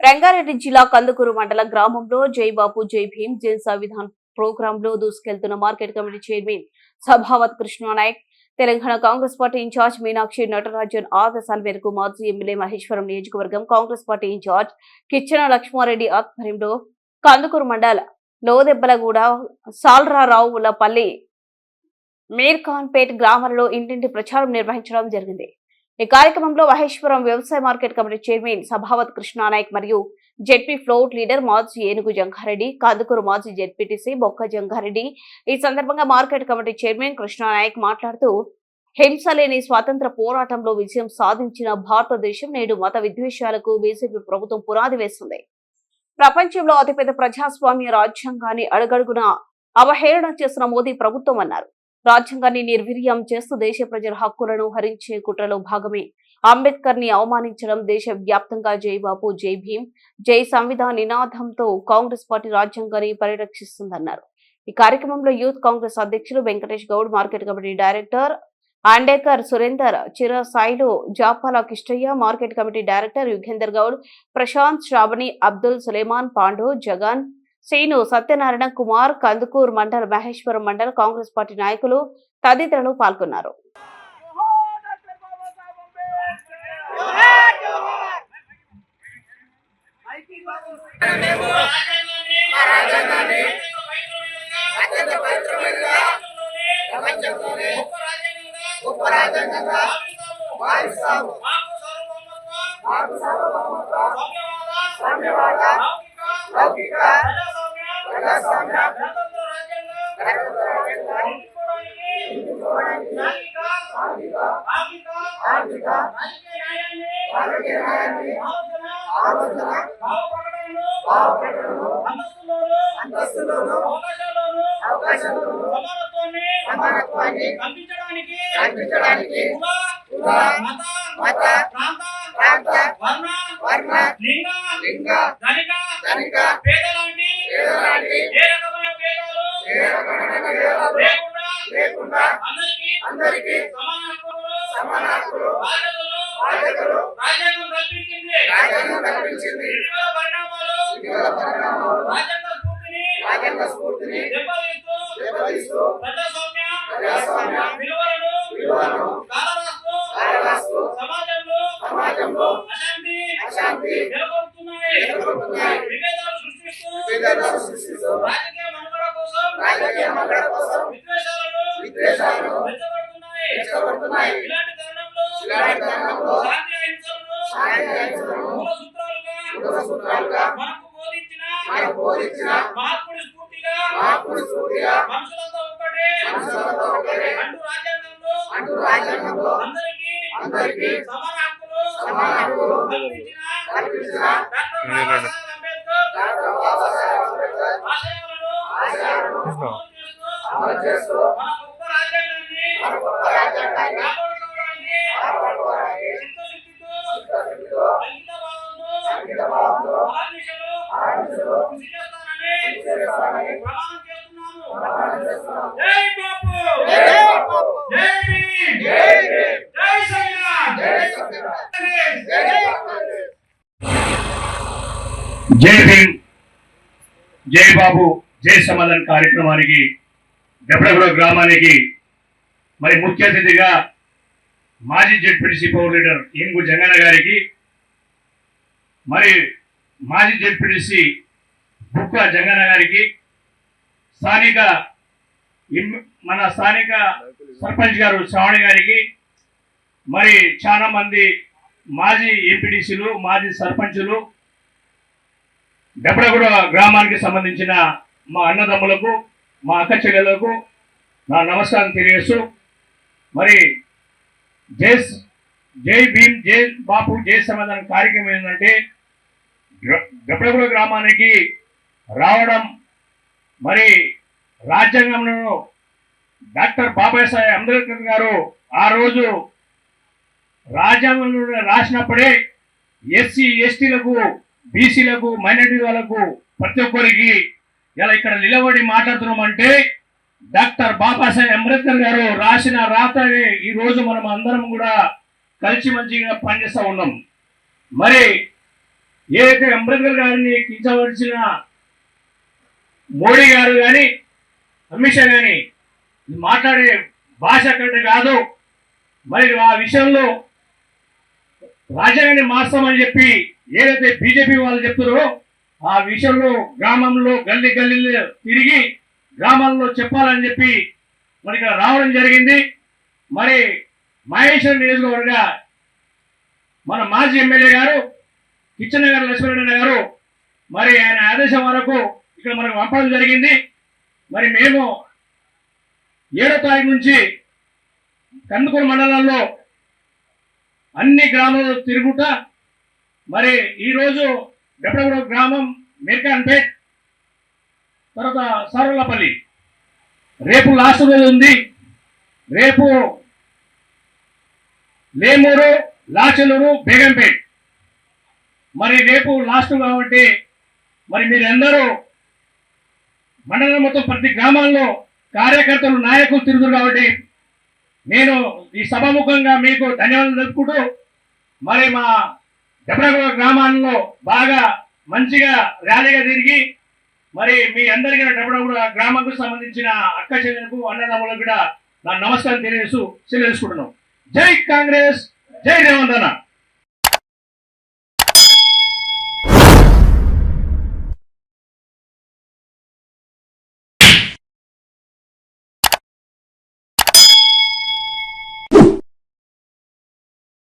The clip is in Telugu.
రంగారెడ్డి జిల్లా కందుకూరు మండల గ్రామంలో జై బాపు జై భీమ్ జై సంవిధాన్ ప్రోగ్రామ్లో దూసుకెళ్తున్న market committee chairman Sabhavath Krishna Naik Telangana Congress party in charge Meenakshi Natarajan ఆదేశాల మేరకు మాజీ ఎమ్మెల్యే మహేశ్వరం నియోజకవర్గం Congress party in charge Kichchana Lakshma Reddy ఆధ్వర్యంలో కందుకూరు మండల లోదెబ్బలగూడ సాల్రారావులపల్లి మీర్ఖాన్పేట్ గ్రామాలలో ఇంటింటి ప్రచారం నిర్వహించడం జరిగింది. ఈ కార్యక్రమంలో మహేశ్వరం వ్యవసాయ market committee chairman Sabhavath Krishna Naik మరియు జెడ్పీ ఫ్లోట్ లీడర్ మాజీ ఏనుగు జంగారెడ్డి కందుకూరు మాజీ జెడ్పీటీసీ బొక్క జంగారెడ్డి. ఈ సందర్భంగా మార్కెట్ కమిటీ చైర్మన్ కృష్ణానాయక్ మాట్లాడుతూ హింస లేని స్వాతంత్ర పోరాటంలో విజయం సాధించిన భారతదేశం నేడు మత విద్వేషాలకు బీజేపీ ప్రభుత్వం పునాది వేస్తుంది ప్రపంచంలో అతిపెద్ద ప్రజాస్వామ్య రాజ్యాంగాన్ని అడుగడుగున అవహేళన చేసిన మోదీ ప్రభుత్వం అన్నారు. రాజ్యాంగాన్ని నిర్వీర్యం చేస్తూ దేశ ప్రజల హక్కులను హరించే కుట్రలో భాగమే. అంబేద్కర్ని అవమానించడం దేశ వ్యాప్తంగా జై బాపు జై భీం జై సంవిధాన్ నినాదంతో కాంగ్రెస్ పార్టీ రాజ్యాంగాన్ని పరిరక్షిస్తుందన్నారు. ఈ కార్యక్రమంలో యూత్ కాంగ్రెస్ అధ్యక్షులు Venkatesh Goud market committee director Andekar Surender Chirasailu Japala Kishtaiah market committee director Yugender Goud Prashanth Sravani Abdul Suleman Pandu Jagan Srinu Satyanarayana Kumar Kandukuru మండల మహేశ్వరం మండల కాంగ్రెస్ పార్టీ నాయకులు తదితరులు పాల్గొన్నారు. సామ్యవాద కల్పించడానికి కల్పించడానికి మత, మత, ప్రాంత, ప్రాంత, వర్ణ, వర్ణ, లింగ, లింగ, ధనిక, ధనిక, రాజ్యాంగ స్ఫూర్తిని రాజ్యాంగ స్ఫూర్తిని దెబ్బతీస్తూ దెబ్బతీస్తూ ప్రజాస్వామ్య ప్రజాస్వామ్య విలువలను విలువలను కాలరాస్తూ కాలరాస్తూ సమాజంలో సమాజంలో అశాంతి అశాంతి నెలకొల్పుతున్నాయి నెలకొల్పుతున్నాయి. విభేదాలు సృష్టిస్తూ విభేదాలు సృష్టిస్తూ రాజకీయ మనుగడ కోసం రాజకీయ మనుగడ కోసం విద్వేషాలను విద్వేషాలను రెచ్చగొడుతున్నాయి రెచ్చగొడుతున్నాయి. ఇలాంటి తరుణంలో ఇలాంటి రాజ్యాంగంలో అందరికీ అందరికీ సమాన హక్కులు సమాన హక్కులు కల్పించిన కల్పించిన డాక్టర్ బాబాసాహెబ్ అంబేద్కర్ డాక్టర్ బాబాసాహెబ్ అంబేద్కర్ ఆశయాలను ఆశయాలను అమలు చేస్తూ అమలు చేస్తూ మన గొప్ప రాజ్యాంగాన్ని మన గొప్ప రాజ్యాంగాన్ని కాపాడుకోవడానికి కాపాడుకోవడానికి చిత్తశుద్ధితో చిత్తశుద్ధితో, అంకిత భావంతో అంకిత భావంతో, అహర్నిశలు అహర్నిశలు కృషి చేస్తానని కృషి చేస్తానని ప్రమాణం చేస్తున్నాను ప్రమాణం. జై! జై భీమ్! జై బాబు జై సమాధాన్ కార్యక్రమానికి దెబ్బలగూడ గ్రామానికి. మరి ముఖ్య అతిథిగా మాజీ జెడ్పీటీసీ పవర్ లీడర్ ఏనుగు జంగన్న గారికి మరి మాజీ జెడ్పీటీసీ బుక్క జంగన్న గారికి స్థానిక మన స్థానిక సర్పంచ్ గారు శ్రావణి గారికి మరి చాలా మంది మాజీ ఎంపీటీసీలు మాజీ సర్పంచులు దెబ్బలగూడ గ్రామానికి సంబంధించిన మా అన్నదమ్ములకు మా అక్క చెల్లెలకు నా నమస్కారం తెలియజేస్తూ మరి జై జై భీమ్ జై బాపు జై సమాధానం కార్యక్రమం ఏంటంటే దెబ్బలగూడ గ్రామానికి రావడం మరి రాజ్యాంగంలో డాక్టర్ బాబాసాహెబ్ అంబేద్కర్ గారు ఆ రోజు రాజ్యాంగంలో రాసినప్పుడే ఎస్సీ ఎస్టీలకు బీసీలకు మైనార్టీ వాళ్ళకు ప్రతి ఒక్కరికి ఇలా ఇక్కడ నిలబడి మాట్లాడుతున్నామంటే డాక్టర్ బాబాసాహెబ్ అంబేద్కర్ గారు రాసిన రాతనే ఈ రోజు మనం అందరం కూడా కలిసి మంచిగా పనిచేస్తూ ఉన్నాం. మరి ఏదైతే అంబేద్కర్ గారిని కించవలసిన మోడీ గారు కానీ అమిత్ షా కానీ మాట్లాడే భాష అక్కడ కాదు మరి ఆ విషయంలో రాజ్యాంగాన్ని మార్చామని చెప్పి ఏదైతే బీజేపీ వాళ్ళు చెప్తారో ఆ విషయంలో గ్రామంలో గల్లీ గల్లీలో తిరిగి గ్రామాల్లో చెప్పాలని చెప్పి మరి ఇక్కడ రావడం జరిగింది. మరి మహేశ్వర నియోజకవర్గ మన మాజీ ఎమ్మెల్యే గారు కిచ్చన్న గారు లక్ష్మీనారాయణ గారు మరి ఆయన ఆదేశం వరకు ఇక్కడ మనకు పంపడం జరిగింది. మరి మేము ఏడో తారీఖు నుంచి కందుకూరు మండలంలో అన్ని గ్రామాల్లో తిరుగుతా మరి ఈరోజు డెబ్బగూడ గ్రామం మేర్కాన్పేట్ తర్వాత సర్వలపల్లి రేపు లాస్ట్ రోజు ఉంది. రేపు లేమూరు లాచలూరు బేగంపేట్. మరి రేపు లాస్ట్ కాబట్టి మరి మీరందరూ మండలం మొత్తం ప్రతి గ్రామాల్లో కార్యకర్తలు నాయకులు తిరుగుతారు కాబట్టి నేను ఈ సభాముఖంగా మీకు ధన్యవాదాలు తెలుపుకుంటూ మరి మా దెబ్బగూడ గ్రామాల్లో బాగా మంచిగా ర్యాలీగా తిరిగి మరి మీ అందరికీ దెబ్బగూడ గ్రామంకు సంబంధించిన అక్క చెల్లెలకు అన్నదమ్ములకు కూడా నా నమస్కారం తెలియజేస్తూ తెలియజేసుకుంటున్నాం జై కాంగ్రెస్ జై రేవంత్ అన్న.